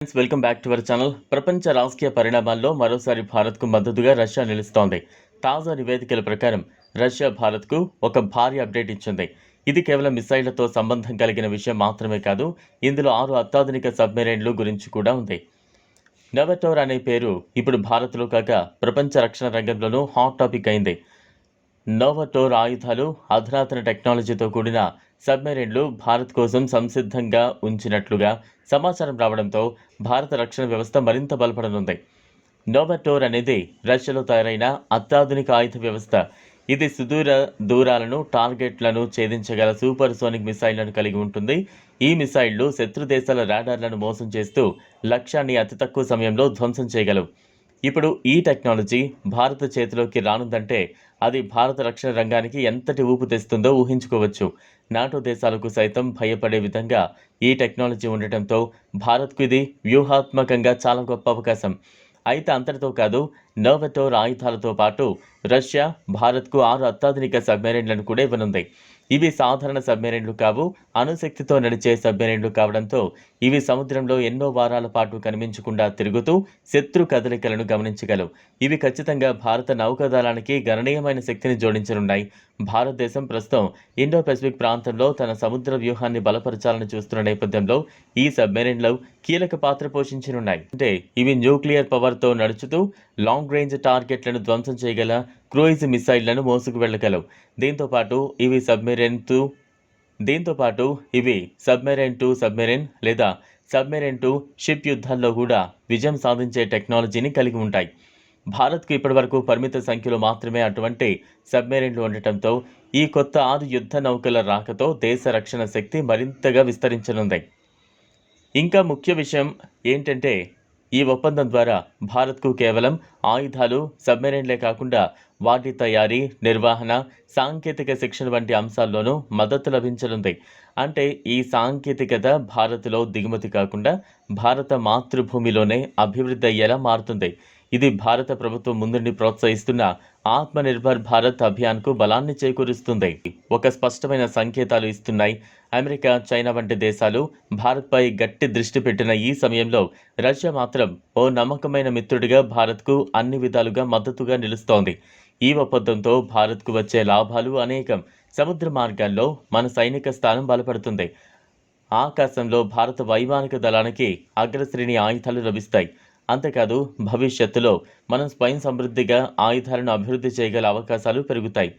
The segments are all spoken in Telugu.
Friends welcome back to our channel ప్రపంచ రాజకీయ పరిణామాల్లో మరోసారి భారత్కు మద్దతుగా రష్యా నిలుస్తోంది. తాజా నివేదికల ప్రకారం రష్యా భారత్కు ఒక భారీ అప్డేట్ ఇచ్చింది. ఇది కేవలం మిసైళ్ళతో సంబంధం కలిగిన విషయం మాత్రమే కాదు ఇందులో ఆరు అత్యాధునిక సబ్మెరైన్లు గురించి కూడా ఉంది. నవటోర్ అనే పేరు ఇప్పుడు భారత్లో కాక ప్రపంచ రక్షణ రంగంలోనూ హాట్ టాపిక్ అయింది. నోవటోర్ ఆయుధాలు అధునాతన టెక్నాలజీతో కూడిన సబ్మెరైన్లు భారత్ కోసం సంసిద్ధంగా ఉంచినట్లుగా సమాచారం రావడంతో భారత రక్షణ వ్యవస్థ మరింత బలపడనుంది. నోవటోర్ అనేది రష్యాలో తయారైన అత్యాధునిక ఆయుధ వ్యవస్థ. ఇది సుదూర దూరాలను టార్గెట్లను ఛేదించగల సూపర్ సోనిక్ మిసైళ్ళను కలిగి ఉంటుంది. ఈ మిసైళ్ళు శత్రు దేశాల రాడార్లను మోసం చేస్తూ లక్ష్యాన్ని అతి తక్కువ సమయంలో ధ్వంసం చేయగలవు. ఇప్పుడు ఈ టెక్నాలజీ భారత చేతిలోకి రానుందంటే అది భారత రక్షణ రంగానికి ఎంతటి ఊపు తెస్తుందో ఊహించుకోవచ్చు. నాటో దేశాలకు సైతం భయపడే విధంగా ఈ టెక్నాలజీ ఉండటంతో భారత్కు ఇది వ్యూహాత్మకంగా చాలా గొప్ప అవకాశం. అయితే అంతటితో కాదు నోవెటోర్ ఆయుధాలతో పాటు రష్యా భారత్కు ఆరు అత్యాధునిక సబ్మెరైన్లను కూడా ఇవ్వనుంది. ఇవి సాధారణ సబ్మెరైన్లు కావు. అణుశక్తితో నడిచే సబ్మెరైన్లు కావడంతో ఇవి సముద్రంలో ఎన్నో వారాల పాటు కనిపించకుండా తిరుగుతూ శత్రు కదలికలను గమనించగలవు. ఇవి ఖచ్చితంగా భారత నౌకాదళానికి గణనీయమైన శక్తిని జోడించనున్నాయి. భారతదేశం ప్రస్తుతం ఇండో పెసిఫిక్ ప్రాంతంలో తన సముద్ర వ్యూహాన్ని బలపరచాలని చూస్తున్న నేపథ్యంలో ఈ సబ్మెరైన్లు కీలక పాత్ర పోషించనున్నాయి. అంటే ఇవి న్యూక్లియర్ పవర్తో నడుచుతూ లాంగ్ రేంజ్ టార్గెట్లను ధ్వంసం చేయగల క్రూయిజ్ మిసైళ్ళను మోసుకు వెళ్ళగలవు. దీంతోపాటు ఇవి సబ్మెరైన్ టు దీంతోపాటు ఇవి సబ్మెరైన్ టు సబ్మెరైన్ లేదా సబ్మెరైన్ టు షిప్ యుద్ధాల్లో కూడా విజయం సాధించే టెక్నాలజీని కలిగి ఉంటాయి. భారత్కు ఇప్పటివరకు పరిమిత సంఖ్యలో మాత్రమే అటువంటి సబ్మెరైన్లు ఉండటంతో ఈ కొత్త ఆరు యుద్ధ నౌకల రాకతో దేశ రక్షణ శక్తి మరింతగా విస్తరించనుంది. ఇంకా ముఖ్య విషయం ఏంటంటే ఈ ఒప్పందం ద్వారా భారత్కు కేవలం ఆయుధాలు సబ్మెరైన్లే కాకుండా వాటి తయారీ నిర్వహణ సాంకేతిక శిక్షణ వంటి అంశాల్లోనూ మద్దతు లభించనుంది. అంటే ఈ సాంకేతికత భారత్లో దిగుమతి కాకుండా భారత మాతృభూమిలోనే అభివృద్ధి అయ్యేలా మారుతుంది. ఇది భారత ప్రభుత్వం ముందుండి ప్రోత్సహిస్తున్న ఆత్మనిర్భర్ భారత్ అభియాన్కు బలాన్ని చేకూరుస్తుంది. ఒక స్పష్టమైన సంకేతాలు ఇస్తున్నాయి. అమెరికా చైనా వంటి దేశాలు భారత్పై గట్టి దృష్టి పెట్టిన ఈ సమయంలో రష్యా మాత్రం ఓ నమ్మకమైన మిత్రుడిగా భారత్కు అన్ని విధాలుగా మద్దతుగా నిలుస్తోంది. ఈ ఒప్పందంతో భారత్కు వచ్చే లాభాలు అనేకం. సముద్ర మార్గాల్లో మన సైనిక స్థానం బలపడుతుంది. ఆకాశంలో భారత వైమానిక దళానికి అగ్రశ్రేణి ఆయుధాలు లభిస్తాయి. అంతేకాదు భవిష్యత్తులో మనం స్వయం సమృద్ధిగా ఆయుధాలను అభివృద్ధి చేయగల అవకాశాలు పెరుగుతాయి.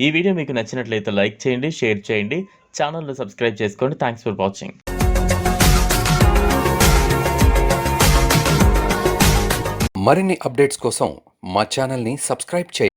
ఈ వీడియో మీకు నచ్చినట్లయితే లైక్ చేయండి షేర్ చేయండి ఛానల్ను సబ్స్క్రైబ్ చేసుకోండి. థ్యాంక్స్ ఫర్ వాచింగ్ మరిన్ని అప్డేట్స్ కోసం మా ఛానల్ని సబ్స్క్రైబ్ చేయండి.